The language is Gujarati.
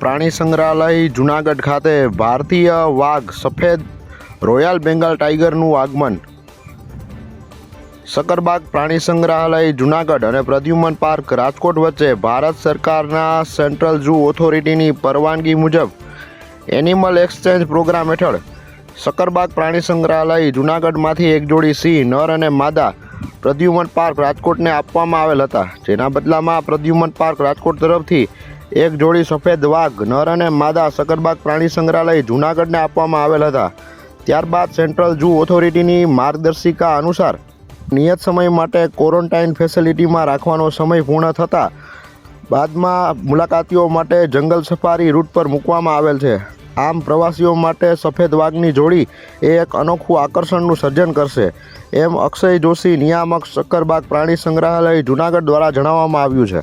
પ્રાણી સંગ્રહાલય જુનાગઢ ખાતે ભારતીય વાઘ સફેદ રોયલ બેંગાલ ટાઈગરનું આગમન. સકરબાગ પ્રાણી સંગ્રહાલય જુનાગઢ અને પ્રદ્યુમન પાર્ક રાજકોટ વચ્ચે ભારત સરકારના સેન્ટ્રલ ઝૂ ઓથોરિટીની પરવાનગી મુજબ એનિમલ એક્સચેન્જ પ્રોગ્રામ હેઠળ સકરબાગ પ્રાણી સંગ્રહાલય જુનાગઢમાંથી એક જોડી સિંહ, નર અને માદા પ્રદ્યુમન પાર્ક રાજકોટને આપવામાં આવેલ હતા. જેના બદલામાં પ્રદ્યુમન પાર્ક રાજકોટ તરફથી એક જોડી સફેદ વાઘ, નર અને માદા સકરબાગ પ્રાણી સંગ્રહાલય જુનાગઢને આપવામાં આવેલ હતા. ત્યારબાદ સેન્ટ્રલ ઝૂ ઓથોરિટીની માર્ગદર્શિકા અનુસાર નિયત સમય માટે ક્વોરન્ટાઇન ફેસિલિટીમાં રાખવાનો સમય પૂર્ણ થતાં બાદમાં મુલાકાતીઓ માટે જંગલ સફારી રૂટ પર મૂકવામાં આવેલ છે. આમ પ્રવાસીઓ માટે સફેદ વાઘની જોડી એ એક અનોખું આકર્ષણનું સર્જન કરશે. એમ અક્ષય જોશી નિયામક સક્કરબાગ પ્રાણી સંગ્રહાલય જુનાગઢ દ્વારા જણાવવામાં આવ્યું છે.